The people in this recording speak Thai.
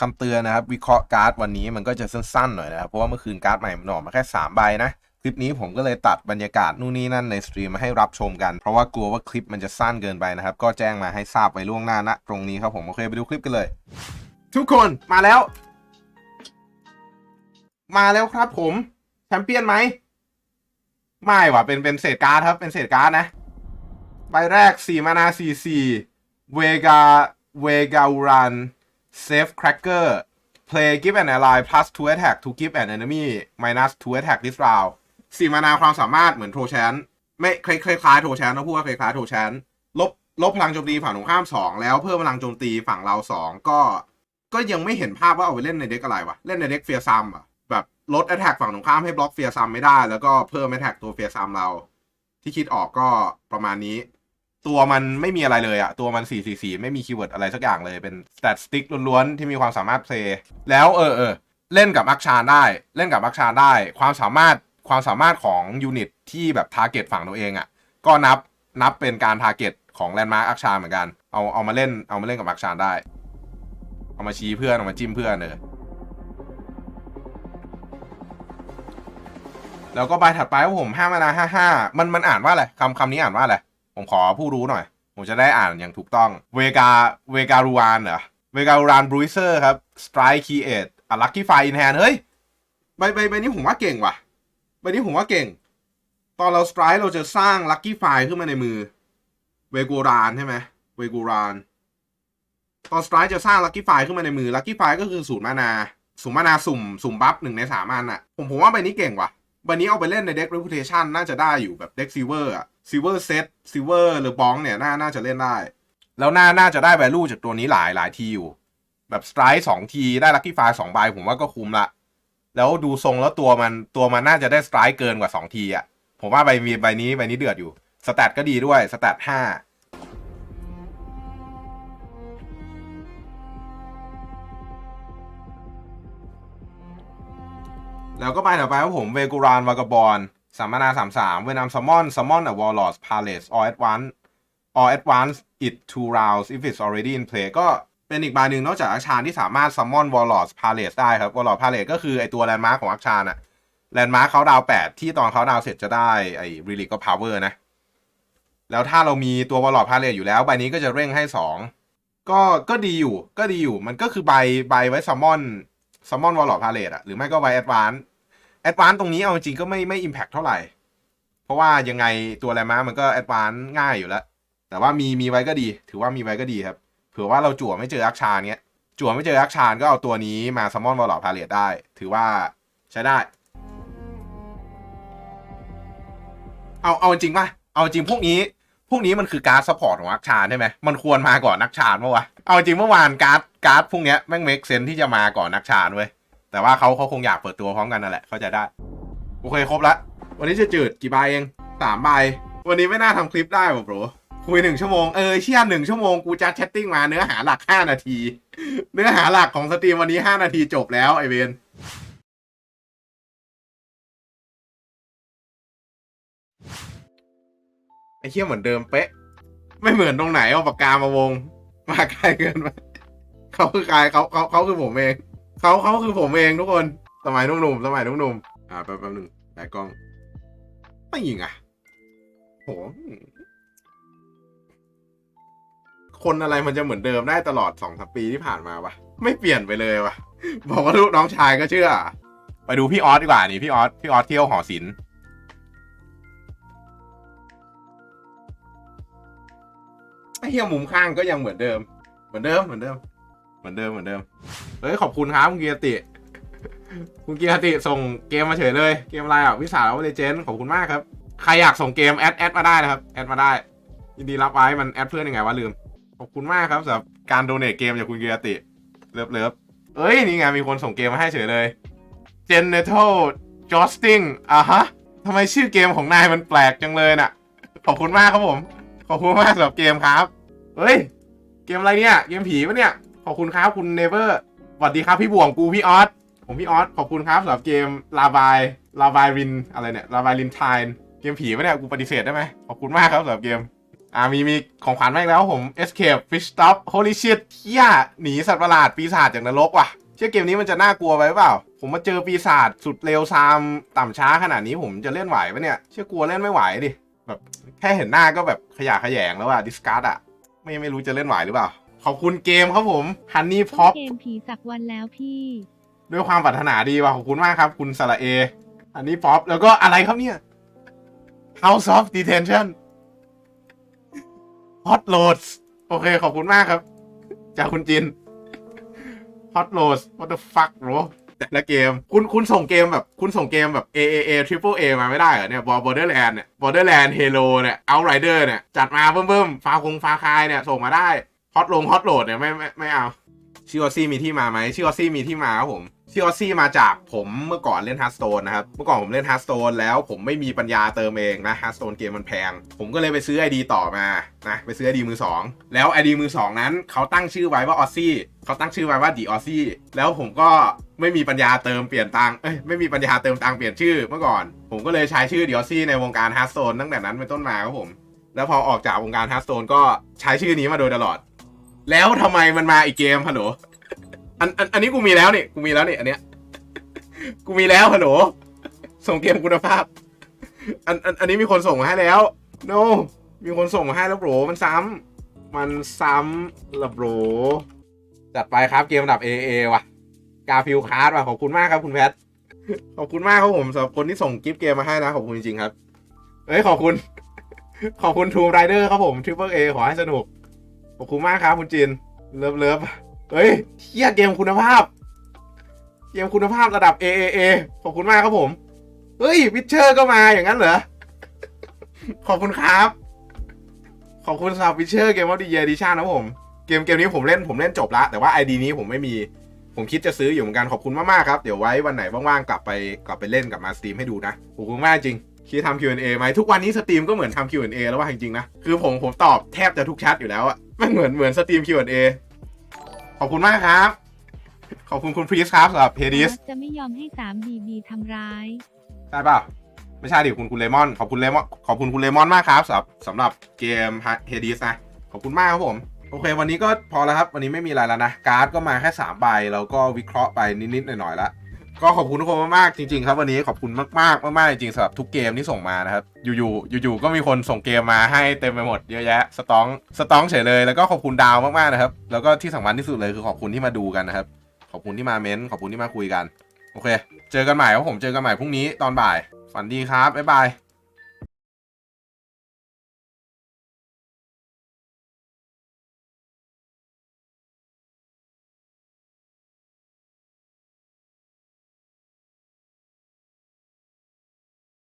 คำเตือนนะครับ วิเคราะห์การ์ดวันนี้มันก็จะสั้นๆหน่อยนะครับ เพราะว่าเมื่อคืนการ์ดใหม่มันออกมาแค่ 3 ใบนะ คลิปนี้ผมก็เลยตัดบรรยากาศนู่นนี่นั่นในสตรีมมาให้รับชมกัน เพราะว่ากลัวว่าคลิปมันจะสั้นเกินไปนะครับ ก็แจ้งมาให้ทราบไว้ล่วงหน้าณตรงนี้ครับผมโอเคไปดูคลิปกันเลย ทุกคนมาแล้ว มาแล้วครับผมแชมเปี้ยนไหมไม่ว่ะเป็นเป็นเศษการ์ดครับเป็นเศษการ์ดนะใบแรก4มานา4 4เวกาเวกาอุรัน เซฟแครกเกอร์ play give an ally plus 2 attack to give an enemy minus 2 attack this round 4มานาความสามารถเหมือนโทแชนไม่คล้ายคล้ายๆโทแชนนะพูดว่าคล้ายๆโทแชนลบลบพลังโจมตีฝั่งตรงข้าม 2 แล้วเพิ่มพลังโจมตีฝั่งเรา 2 ก็ ก็ยังไม่เห็นภาพว่าเอาไปเล่นในเด็กอะไรวะ เล่นในเด็กเฟียซัมอะแบบลด attack ฝั่งตรงข้ามให้บล็อกเฟียซัมไม่ได้ แล้วก็เพิ่ม attack ตัวเฟียซัมเรา ที่คิดออกก็ประมาณนี้ ตัวมันไม่มีอะไรเลยอะตัวมัน 444 ไม่มีคีย์เวิร์ดอะไรสักอย่างเลยเป็นส t ต t สติ๊กล้วนๆ ที่มีความสามารถเพลย์แล้วเออเออเล่นกับอักชาได้เล่นกับอักชาได้ ความสามารถความสามารถของยูนิตที่แบบทาร์เก็ตฝั่งตัวเองอะก็นับนับเป็นการทาร์เก็ตของแลนด์มาร์กอักชาเหมือนกันเอาเอามาเล่นเอามาเล่นกับอักชาได้ เอามาชี้เพื่อนเอามาจิ้มเพื่อนเลยแล้วก็ใบถัดไปว่าผมห้ามานาห้าห้ามันมันอ่านว่าอะไรคำคำนี้อ่านว่าอะไร ผมขอผู้รู้หน่อย ผมจะได้อ่านอย่างถูกต้อง เวกา เวการูวานเหรอ เวการูวานบรูเซอร์ครับสไตร์คีเอทอะลักกี้ไฟอินแฮนเฮ้ยใบใบใบนี้ผมว่าเก่งว่ะใบนี้ผมว่าเก่ง ตอนเราสไตร์เราจะสร้างลักกี้ไฟขึ้นมาในมือ เวกูรานใช่ไหมเวกูรานตอนสไตร์จะสร้างลักกี้ไฟขึ้นมาในมือลักกี้ไฟก็คือศูนย์มานาศูนย์มานาสุ่มสุ่มบัฟหนึ่งในสามอันอะผมผมว่าใบนี้เก่งว่ะใบนี้เอาไปเล่นในเด็ก reputation น่าจะได้อยู่แบบเด็กซิลเวอร์อะ ซิลเวอร์เซตซิลเวอร์หรือบองเนี่ยน่าน่าจะเล่นได้ แล้วน่าน่าจะได้ value จากตัวนี้หลายหลายทีอยู่ แบบสไตร์สองทีได้ลัคกี้ไฟสองใบผมว่าก็คุ้มละ แล้วดูทรงแล้วตัวมันตัวมันน่าจะได้สไตร์เกินกว่าสองทีอะผมว่าใบมีใบนี้ใบนี้เดือดอยู่สแตทก็ดีด้วยสแตทห้าแล้วก็ไปต่อไปว่าผมเวกูรานวากาบอล สามนาสามสามเวนามซัมมอนซัมมอนอะวอลลอสพาเลสออ advance or advance it two rounds if it's already in play ก็เป็นอีกใบหนึ่งนอกจากอักชานที่สามารถซัมมอนวอลลอสพาเลสได้ครับวอลลอสพาเลสก็คือไอตัวแลนด์มาร์คของอักชานอะแลนด์มาร์คเขาดาวแปดที่ตอนเขาดาวเสร็จจะได้ไอรีลิกก็พาวเวอร์นะ แล้วถ้าเรามีตัววอลลอสพาเลสอยู่แล้วใบนี้ก็จะเร่งให้สองก็ก็ดีอยู่ก็ดีอยู่มันก็คือใบใบไว้ซัมมอนซัมมอนวอลลอสพาเลสอะหรือไม่ก็ไว้แอดวาน แอดวานตรงนี้เอาจริงก็ไม่ไม่อิมแพ t เท่าไหร่ เพราะว่ายังไงตัวแรม้ามันก็แอดวานง่ายอยู่แล้ว แต่ว่ามีมีไว้ก็ดี ถือว่ามีไว้ก็ดีครับ เผื่อว่าเราจั่วไม่เจออักชาเนี้ย จั่วไม่เจออักชานก็เอาตัวนี้มาซัมมอนวอลล์พาเลตได้ ถือว่าใช้ได้ เอาเอาจริงป่ะ เอาจริงพวกนี้ พวกนี้มันคือการ์ดซัพพอร์ตของอักชานใช่ไหมมันควรมาก่อนนักชานปะวะ เอาจริงเมื่อวานการ์ดการ์ดพวกเนี้ยแม่งเมกเซนที่จะมาก่อนนักชานเว้ย แต่ว่าเขาเขาคงอยากเปิดตัวพร้อมกันนั่นแหละเข้าใจได้ โอเคครบละ วันนี้จะจืดกี่ใบเองสามใบ วันนี้ไม่น่าทำคลิปได้ป่ะโบรคุยหนึ่งชั่วโมง เออเชี่ยหนึ่งชั่วโมงกูจะแชทติ้งมาเนื้อหาหลักห้านาที เนื้อหาหลักของสตรีมวันนี้ห้านาทีจบแล้วไอเวนไอเชี่ยเหมือนเดิมเป๊ะ ไม่เหมือนตรงไหนเอาปากกามาวง มาไกลเกินไปเขาคือใครเขาเขาเขาคือผมเอง เขาเขาคือผมเองทุกคน สมัยหนุ่มๆสมัยหนุ่มๆอ่าแป๊บแป๊บหนึ่งแบกกล้อง ไม่ยิงอะโหคนอะไรมันจะเหมือนเดิมได้ตลอดสองสามปีที่ผ่านมาวะไม่เปลี่ยนไปเลยวะบอกว่าลูกน้องชายก็เชื่อ ไปดูพี่ออสดีกว่านี่พี่ออสพี่ออสเที่ยวหอศิลป์ไอ้เฮียมุมข้างก็ยังเหมือนเดิม เหมือนเดิมเหมือนเดิม เหมือนเดิมเหมือนเดิมเฮ้ยขอบคุณครับคุณเกียรติ คุณเกียรติส่งเกมมาเฉยเลย เกมอะไรอะวิสาเลเจนขอบคุณมากครับ ใครอยากส่งเกมแอดแอดมาได้นะครับ แอดมาได้ ยินดีรับไว้ มันแอดเพื่อนยังไงวะลืม ขอบคุณมากครับสำหรับการโดเนทเกมจากคุณเกียรติ เลิฟเลิฟเอ้ยนี่ไงมีคนส่งเกมมาให้เฉยเลย Genital josting อะฮะทำไมชื่อเกมของนายมันแปลกจังเลยน่ะ ขอบคุณมากครับผม ขอบคุณมากสำหรับเกมครับ เฮ้ย เกมอะไรเนี่ย เกมผีปะเนี่ย อบคุณครับคุณเนเวอร์สวัสดีครับพี่บวงกูพี่ออสผมพี่ออสขอบคุณครับสำหรับเกมลาบายลาบายรินอะไรเนี่ยลาบายรินทน์เกมผีปะเนี่ยกูปฏิเสธได้ไหมขอบคุณมากครับสำหรับเกมอ่ามีมีของขวัญมาอีกแล้วผม Escape Fish Stop Holy shit เฮียหนีสัตว์ประหลาดปีศาจจากนรกว่ะเชื่อเกมนี้มันจะน่ากลัวไปหรือเปล่า ผมมาเจอปีศาจสุดเร็วซามต่ำช้าขนาดนี้ผมจะเล่นไหวปะเนี่ย เชื่อกลัวเล่นไม่ไหวดิแบบแค่เห็นหน้าก็แบบขยะขยงแล้วอะดิสการ์ดอะไม่ไม่รู้จะเล่นไหวหรือเปล่า ขอบคุณเกมครับผม Honey ต้น Pop เกมผีสักวันแล้วพี่ ด้วยความปรารถนาดีว่ะขอบคุณมากครับ คุณสระเออันนี้ป๊อปแล้วก็อะไรครับเนี่ย House of Detention Hot Loads โอเค ขอบคุณมากครับ จากคุณจิน Hot Loads what the fuck bro แต่ละเกม คุณคุณส่งเกมแบบ คุณส่งเกมแบบ A A A Triple A มาไม่ได้เหรอเนี่ย Borderland เนี่ย Borderland Halo เนี่ย Outrider เนี่ย จัดมาเบิ่มๆฟาคงฟาคายเนี่ย ส่งมาได้ Hot ลง Hot Load เนี่ยไม่ไม่ไม่เอาชิออซี่มีที่มาไหมชิออซี่มีที่มาครับผมชิออซี่มาจากผมเมื่อก่อนเล่นฮ a ร์ t สโตนนะครับ เมื่อก่อนผมเล่นฮ a ร์ t สโตนแล้วผมไม่มีปัญญาเติมเองนะฮ a ร์ t สโตนเกมมันแพง ผมก็เลยไปซื้อ ID ต่อมานะไปซื้อ ID มือ2แล้ว ID มือ2นั้นเขาตั้งชื่อไว้ว่าออซี่เขาตั้งชื่อไว้ว่าดีออซี่แล้วผมก็ไม่มีปัญญาเติมเปลี่ยนตังเอ้ยไม่มีปัญญาเติมตังเปลี่ยนชื่อเมื่อก่อน ผมก็เลยใช้ชื่อดีออซี่ในวงการฮ a ร์ t สโตนตั้งแต่นั้นเป็นต้นมาครับผมแล้วพอออกจากวงการฮ a ร์ t สโตนก็ใช้ชื่อนี้มาโดยตลอด แล้วทำไมมันมาอีกเกมฮัลโหลอันอันอันนี้กูมีแล้วนี่กูมีแล้วนี่อันเนี้ยกูมีแล้วฮัลโหลส่งเกมคุณภาพ อันอันอันนี้มีคนส่งมาให้แล้ว no มีคนส่งมาให้แล้วโบรมันซ้ำมันซ้ำละโบรจัดไปครับเกมระดับ AA ว่ะ กาฟิลคาร์ดว่ะขอบคุณมากครับคุณแพทขอบคุณมากครับผมสำหรับคนที่ส่งกิฟต์เกมมาให้นะขอบคุณจริงๆครับ เอ้ยขอบคุณ ขอบคุณทูมไรเดอร์ครับผมทริปเปิลเอขอให้สนุก ขอบคุณมากครับคุณจินเลิฟเลิฟเฮ้ยเทียเกมคุณภาพ เกมคุณภาพระดับ AAA ขอบคุณมากครับผม เฮ้ยวิ t เชอร์ก็มาอย่างนั้นเหรอ ขอบคุณครับ ขอบคุณสำหรับวิ t เชอร์เกมว่าดีเยดิชั่นนะผม เกมเกมนี้ผมเล่นผมเล่นจบละแต่ว่า ID นี้ผมไม่มี ผมคิดจะซื้ออยู่เหมือนกันขอบคุณมากๆครับ เดี๋ยวไว้วันไหนว่างๆกลับไปกลับไปเล่นกลับมาสตรีมให้ดูนะขอบคุณมากจริงคิดทำ Q&A ไหมทุกวันนี้สตรีมก็เหมือนทำ Q&A แล้วว่าจริงๆนะ คือผมผมตอบแทบจะทุกแชทอยู่แล้วอะ ไม่เหมือนเหมือนสตรีม Q&A ขอบคุณมากครับ ขอบคุณคุณพรีสครับสำหรับเฮดิสจะไม่ยอมให้ 3BB ทำร้ายใช่เปล่าไม่ใช่ดิคุณคุณเลมอนขอบคุณเลมอนขอบคุณคุณเลมอนมากครับสำหรับสำหรับเกมเฮดิสนะขอบคุณมากครับผมโอเค วันนี้ก็พอแล้วครับ วันนี้ไม่มีอะไรแล้วนะ การ์ดก็มาแค่3ใบแล้วก็วิเคราะห์ไปนิดๆหน่อยๆแล้ว ก็ขอบคุณทุกคนมากๆจริงๆครับวันนี้ขอบคุณมากๆมากๆจริงๆสำหรับทุกเกมที่ส่งมานะครับอยู่ๆอยู่ๆก็มีคนส่งเกมมาให้เต็มไปหมดเยอะแยะสตองสตองเฉยเลยแล้วก็ขอบคุณดาวมากๆนะครับแล้วก็ที่สำคัญที่สุดเลยคือขอบคุณที่มาดูกันนะครับขอบคุณที่มาเม้นต์ขอบคุณที่มาคุยกัน โอเค เจอกันใหม่ครับผมเจอกันใหม่พรุ่งนี้ตอนบ่ายฝันดีครับบ๊ายบาย